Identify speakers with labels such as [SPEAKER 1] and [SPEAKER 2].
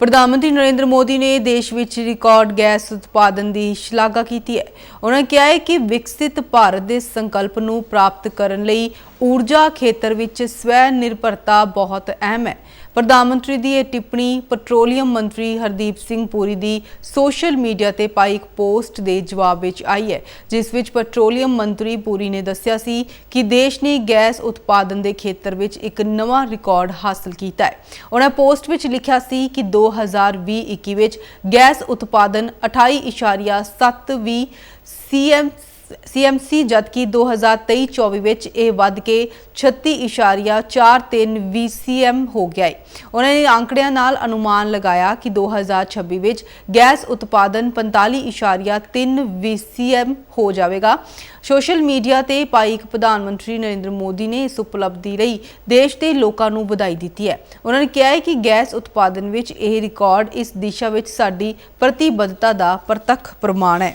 [SPEAKER 1] ਪ੍ਰਧਾਨ ਮੰਤਰੀ ਨਰਿੰਦਰ ਮੋਦੀ ਨੇ ਦੇਸ਼ ਵਿੱਚ ਰਿਕਾਰਡ ਗੈਸ ਉਤਪਾਦਨ ਦੀ ਸ਼ਲਾਘਾ ਕੀਤੀ ਹੈ। ਉਹਨਾਂ ਕਿਹਾ ਹੈ ਕਿ ਵਿਕਸਿਤ ਭਾਰਤ ਦੇ ਸੰਕਲਪ ਨੂੰ ਪ੍ਰਾਪਤ ਕਰਨ ਲਈ ਊਰਜਾ ਖੇਤਰ ਵਿੱਚ ਸਵੈ ਨਿਰਭਰਤਾ ਬਹੁਤ ਅਹਿਮ ਹੈ। ਪ੍ਰਧਾਨ ਮੰਤਰੀ ਦੀ ਇਹ ਟਿੱਪਣੀ ਪੈਟਰੋਲੀਅਮ ਮੰਤਰੀ ਹਰਦੀਪ ਸਿੰਘ ਪੁਰੀ ਦੀ ਸੋਸ਼ਲ ਮੀਡੀਆ ਤੇ ਪਾਈ ਇੱਕ ਪੋਸਟ ਦੇ ਜਵਾਬ ਵਿੱਚ ਆਈ ਹੈ, ਜਿਸ ਵਿੱਚ ਪੈਟਰੋਲੀਅਮ ਮੰਤਰੀ ਪੁਰੀ ਨੇ ਦੱਸਿਆ ਸੀ ਕਿ ਦੇਸ਼ ਨੇ ਗੈਸ ਉਤਪਾਦਨ ਦੇ ਖੇਤਰ ਵਿੱਚ ਇੱਕ ਨਵਾਂ ਰਿਕਾਰਡ ਹਾਸਲ ਕੀਤਾ ਹੈ। ਉਹਨਾਂ ਪੋਸਟ ਵਿੱਚ ਲਿਖਿਆ ਸੀ ਕਿ 2020-21 ਵਿੱਚ ਗੈਸ ਉਤਪਾਦਨ 28.720 ਸੀਐਮ ਸੀਐਮਸੀ ਜਦਕਿ 2023-24 ਵਿੱਚ ਇਹ ਵੱਧ ਕੇ 36.43 VCM ਹੋ ਗਿਆ ਹੈ ਉਹਨਾਂ ਨੇ ਅੰਕੜਿਆਂ ਨਾਲ ਅਨੁਮਾਨ ਲਗਾਇਆ ਕਿ 2026 ਵਿੱਚ ਗੈਸ ਉਤਪਾਦਨ 45.3 VCM ਹੋ ਜਾਵੇਗਾ। ਸੋਸ਼ਲ ਮੀਡੀਆ ਤੇ ਪਾਈ ਇੱਕ ਪ੍ਰਧਾਨ ਮੰਤਰੀ ਨਰਿੰਦਰ ਮੋਦੀ ਨੇ ਇਸ ਉਪਲਬਧੀ ਲਈ ਦੇਸ਼ ਦੇ ਲੋਕਾਂ ਨੂੰ ਵਧਾਈ ਦਿੱਤੀ ਹੈ। ਉਹਨਾਂ ਨੇ ਕਿਹਾ ਹੈ ਕਿ ਗੈਸ ਉਤਪਾਦਨ ਵਿੱਚ ਇਹ ਰਿਕਾਰਡ ਇਸ ਦਿਸ਼ਾ ਵਿੱਚ ਸਾਡੀ ਪ੍ਰਤੀਬੱਧਤਾ ਦਾ ਪ੍ਰਤੱਖ ਪ੍ਰਮਾਣ ਹੈ।